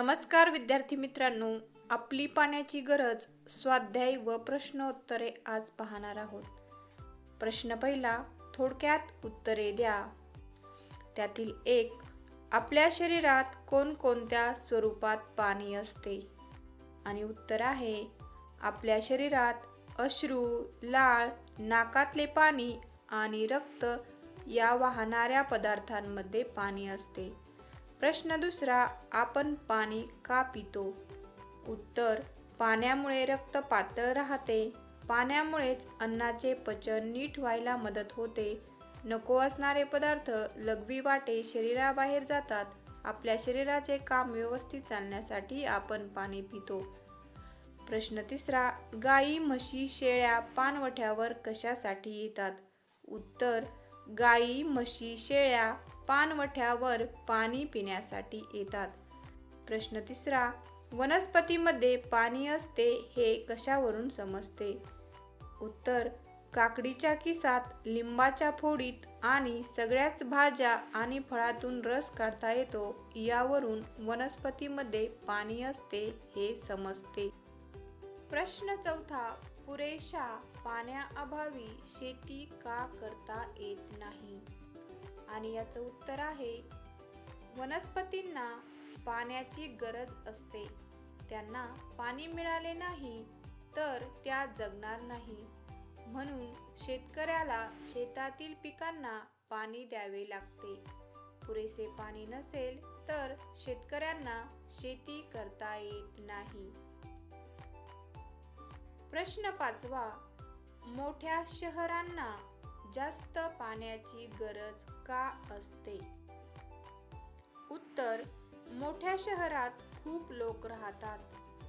नमस्कार विद्यार्थी मित्रांनो आपली पाण्याची गरज स्वाध्याय व प्रश्नोत्तरे आज पाहणार आहोत. प्रश्न पहिला थोडक्यात उत्तरे द्या. त्यातील एक आपल्या शरीरात कोणकोणत्या स्वरूपात पाणी असते? आणि उत्तर आहे आपल्या शरीरात अश्रू लाळ नाकातले पाणी आणि रक्त या वाहणाऱ्या पदार्थांमध्ये पाणी असते. प्रश्न दुसरा आपण पाणी का पितो? उत्तर पाण्यामुळे रक्त पातळ राहते. पाण्यामुळेच अन्नाचे पचन नीट व्हायला मदत होते. नको असणारे पदार्थ लघवी वाटे शरीराबाहेर जातात. आपल्या शरीराचे काम व्यवस्थित चालण्यासाठी आपण पाणी पितो. प्रश्न तिसरा गाई म्हशी शेळ्या पानवठ्यावर कशासाठी येतात? उत्तर गाई म्हशी शेळ्या पानवठ्यावर पाणी पिण्यासाठी येतात. प्रश्न तिसरा वनस्पतीमध्ये पाणी असते हे कशावरून समजते? उत्तर काकडीच्या किसात लिंबाच्या फोडीत आणि सगळ्याच भाज्या आणि फळातून रस काढता येतो यावरून वनस्पतीमध्ये पाणी असते हे समजते. प्रश्न चौथा पुरेशा पाण्याअभावी शेती का करता येत नाही? आणि याचं उत्तर आहे वनस्पतींना पाण्याची गरज असते. त्यांना पाणी मिळाले नाही तर त्या जगणार नाही. म्हणून शेतकऱ्याला शेतातील पिकांना पाणी द्यावे लागते. पुरेसे पाणी नसेल तर शेतकऱ्यांना शेती करता येत नाही. प्रश्न पाचवा मोठ्या शहरांना जास्त पाण्याची गरज का असते? उत्तर मोठ्या शहरात खूप लोक राहतात.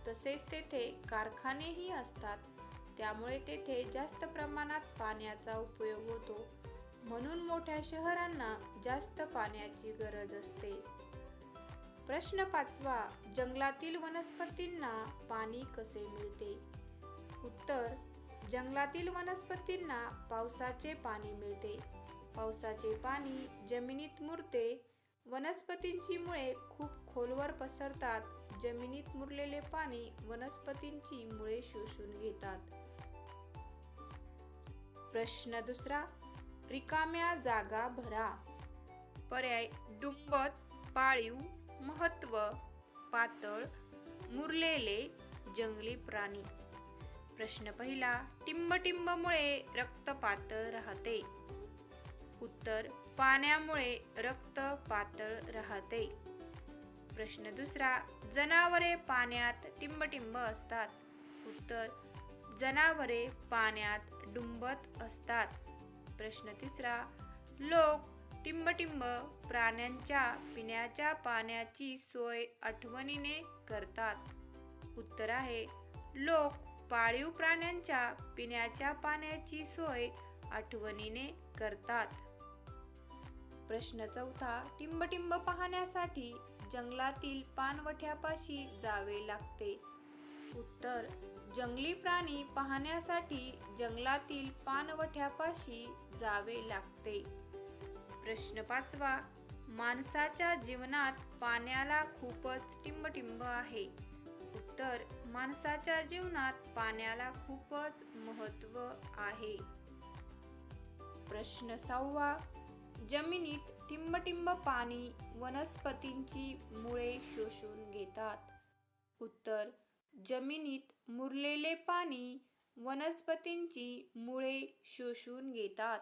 तसेच तेथे कारखानेही असतात. त्यामुळे तेथे जास्त प्रमाणात पाण्याचा उपयोग होतो. म्हणून मोठ्या शहरांना जास्त पाण्याची गरज असते. प्रश्न पाचवा जंगलातील वनस्पतींना पाणी कसे मिळते? उत्तर जंगलातील वनस्पतींना पावसाचे पाणी मिळते. पावसाचे पाणी जमिनीत मुरते. वनस्पतींची मुळे खूप खोलवर पसरतात. जमिनीत मुरलेले पाणी वनस्पतींची मुळे शोषून घेतात. प्रश्न दुसरा रिकाम्या जागा भरा. पर्याय डुंबत पाळीव महत्त्व पातळ मुरलेले जंगली प्राणी. प्रश्न पहिला टिंबटिंबमुळे रक्त पातळ राहते. उत्तर पाण्यामुळे रक्त पातळ राहते. प्रश्न दुसरा जनावरे पाण्यात टिंबटिंब असतात. उत्तर जनावरे पाण्यात डुंबत असतात. प्रश्न तिसरा लोक टिंबटिंब प्राण्यांच्या पिण्याच्या पाण्याची सोय आठवणीने करतात. उत्तर आहे लोक पाळीव प्राण्यांच्या पिण्याच्या पाण्याची सोय आठवणीने करतात. प्रश्न चौथा टिंबटिंब पाहण्यासाठी जंगलातील पानवठ्यापाशी जावे लागते. उत्तर जंगली प्राणी पाहण्यासाठी जंगलातील पानवठ्यापाशी जावे लागते. प्रश्न पाचवा माणसाच्या जीवनात पाण्याला खूपच टिंबटिंब आहे. तर माणसाच्या जीवनात पाण्याला खूपच महत्त्व आहे. प्रश्न सहावा जमिनीत टिंबटिंब पाणी वनस्पतींची मुळे शोषून घेतात. उत्तर जमिनीत मुरलेले पाणी वनस्पतींची मुळे शोषून घेतात.